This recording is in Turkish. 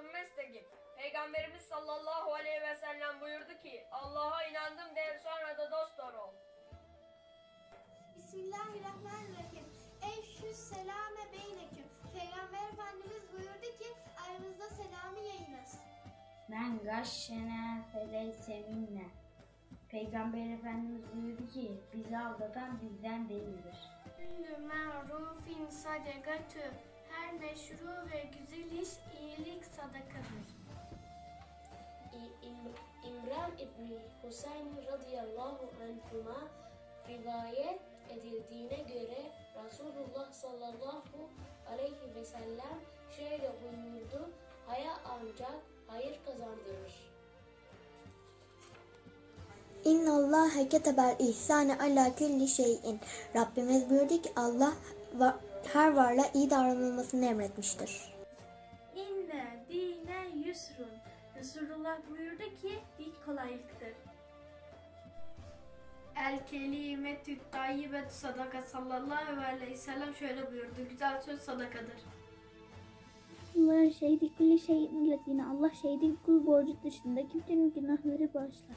sümmestegim. Peygamberimiz sallallahu aleyhi ve sellem buyurdu ki Allah'a inandım de sonra da dost doğru ol. Bismillahirrahmanirrahim. Şu selame beyneküm. Peygamber Efendimiz buyurdu ki aramızda selamı yayınız. Men gashşena feleyse minne. Peygamber Efendimiz buyurdu ki bizi aldatan bizden değildir. Küllü ma'rufin sadakatü. Her meşru ve güzel iş İmran İbni Hüseyin radıyallahu anhuma rivayet edildiğine göre Resulullah sallallahu aleyhi ve sellem şöyle buyurdu. Haya ancak hayır kazandırır. İnna Allah ketebel ihsane ala kulli şeyin. Rabbimiz buyurdu ki Allah her varlığa iyi davranılmasını emretmiştir. İnne dine yusrun. Resulullah buyurdu ki din kolaylıktır. El kelimetü tayyibet sadaka sallallahu aleyhi ve sellem şöyle buyurdu. Güzel söz sadakadır. Allah şehidi kulli şeyin Allah şehidi kul borcu dışında kimsenin günahları bağışlar.